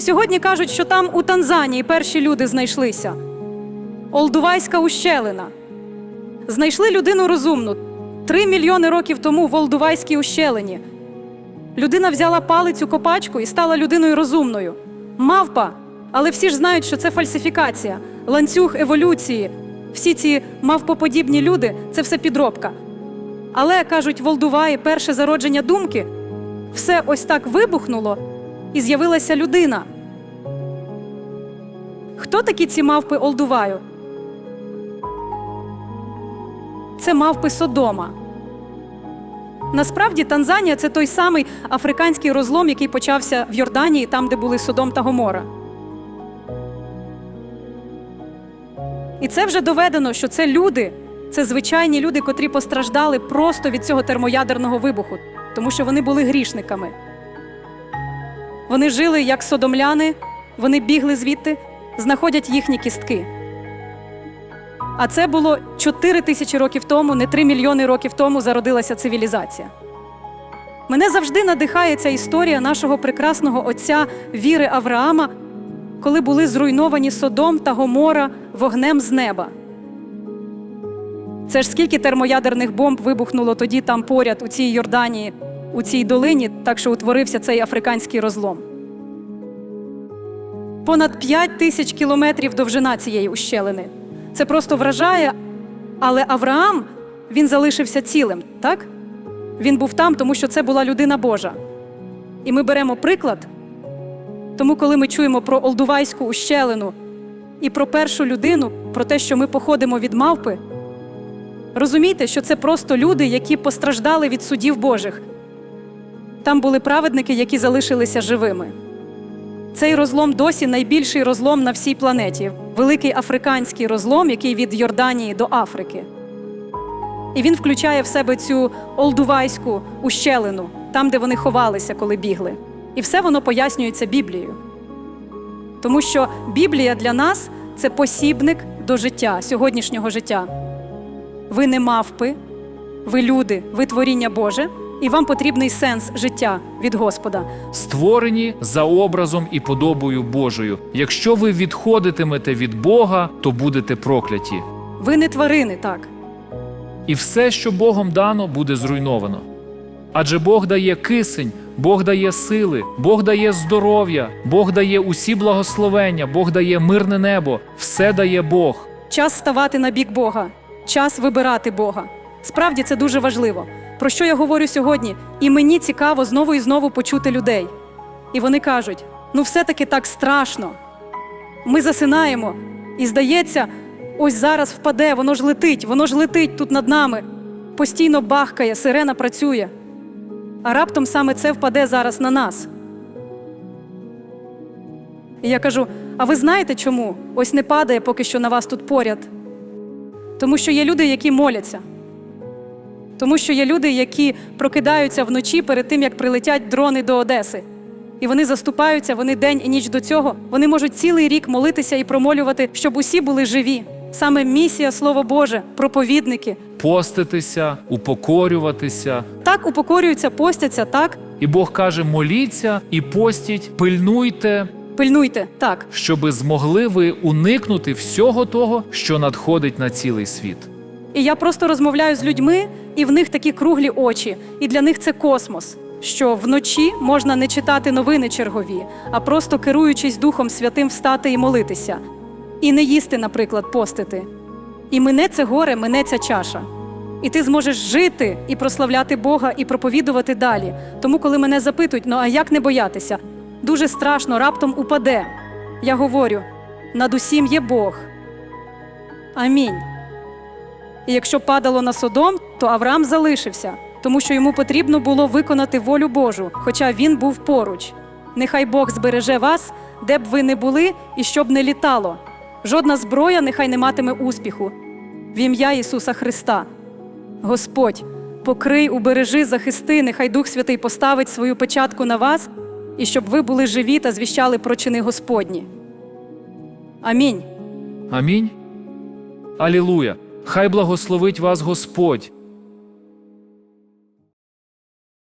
Сьогодні кажуть, що там у Танзанії перші люди знайшлися. Олдувайська ущелина. Знайшли людину розумну. Три мільйони років тому в Олдувайській ущелині. Людина взяла палицю копачку і стала людиною розумною. Мавпа. Але всі ж знають, що це фальсифікація, ланцюг еволюції. Всі ці мавпоподібні люди це все підробка. Але кажуть, в Олдуваї перше зародження думки все ось так вибухнуло, і з'явилася людина. Хто такі ці мавпи Олдуваю? Це мавпи Содома. Насправді Танзанія це той самий африканський розлом, який почався в Йорданії, там, де були Содом та Гомора. І це вже доведено, що це люди, це звичайні люди, котрі постраждали просто від цього термоядерного вибуху, тому що вони були грішниками. Вони жили як содомляни, вони бігли звідти, знаходять їхні кістки. А це було 4 тисячі років тому, не 3 мільйони років тому зародилася цивілізація. Мене завжди надихає ця історія нашого прекрасного отця віри Авраама, коли були зруйновані Содом та Гомора вогнем з неба. Це ж скільки термоядерних бомб вибухнуло тоді там поряд, у цій Йорданії, у цій долині, так що утворився цей африканський розлом. Понад 5 тисяч кілометрів довжина цієї ущелини. Це просто вражає. Але Авраам він залишився цілим, так? Він був там, тому що це була людина Божа. І ми беремо приклад. Тому, коли ми чуємо про Олдувайську ущелину і про першу людину, про те, що ми походимо від мавпи, розумійте, що це просто люди, які постраждали від судів Божих. Там були праведники, які залишилися живими. Цей розлом досі найбільший розлом на всій планеті великий африканський розлом, який від Йорданії до Африки. І він включає в себе цю олдувайську ущелину, там, де вони ховалися, коли бігли. І все воно пояснюється Біблією. Тому що Біблія для нас це посібник до життя, сьогоднішнього життя. Ви не мавпи, ви люди, ви творіння Боже, і вам потрібний сенс життя від Господа. створені за образом і подобою Божою. Якщо ви відходитимете від Бога, то будете прокляті. Ви не тварини, так. І все, що Богом дано, буде зруйновано. Адже Бог дає кисень, Бог дає сили, Бог дає здоров'я, Бог дає усі благословення, Бог дає мирне небо, все дає Бог. Час ставати на бік Бога, час вибирати Бога. Справді це дуже важливо. Про що я говорю сьогодні? І мені цікаво знову і знову почути людей. І вони кажуть: ну, все-таки так страшно. Ми засинаємо, і здається, ось зараз впаде, воно ж летить, воно ж летить тут над нами. Постійно бахкає, сирена працює. А раптом саме це впаде зараз на нас. І я кажу: а ви знаєте чому? Ось не падає поки що на вас тут поряд. Тому що є люди, які моляться. Тому що є люди, які прокидаються вночі перед тим, як прилетять дрони до Одеси. І вони заступаються, вони день і ніч до цього. Вони можуть цілий рік молитися і промолювати, щоб усі були живі. Саме місія Слово Боже, проповідники. Поститися, упокорюватися. Так упокорюються, постяться, так І Бог каже: моліться і постіть, пильнуйте, пильнуйте, так. щоби змогли ви уникнути всього того, що надходить на цілий світ. І я просто розмовляю з людьми, і в них такі круглі очі, і для них це космос. Що вночі можна не читати новини чергові, а просто керуючись Духом Святим встати і молитися, і не їсти, наприклад, постити. І мине це горе, мине ця чаша. І ти зможеш жити і прославляти Бога, і проповідувати далі. Тому, коли мене запитують, ну а як не боятися? Дуже страшно, раптом упаде. Я говорю: над усім є Бог. Амінь. І якщо падало на Содом, то Авраам залишився, тому що йому потрібно було виконати волю Божу, хоча він був поруч. Нехай Бог збереже вас, де б ви не були і щоб не літало. Жодна зброя нехай не матиме успіху. В ім'я Ісуса Христа. Господь, покрий, убережи, захисти, нехай Дух Святий поставить свою печатку на вас, і щоб ви були живі та звіщали про чини Господні. Амінь. Амінь. Алілуя! Хай благословить вас Господь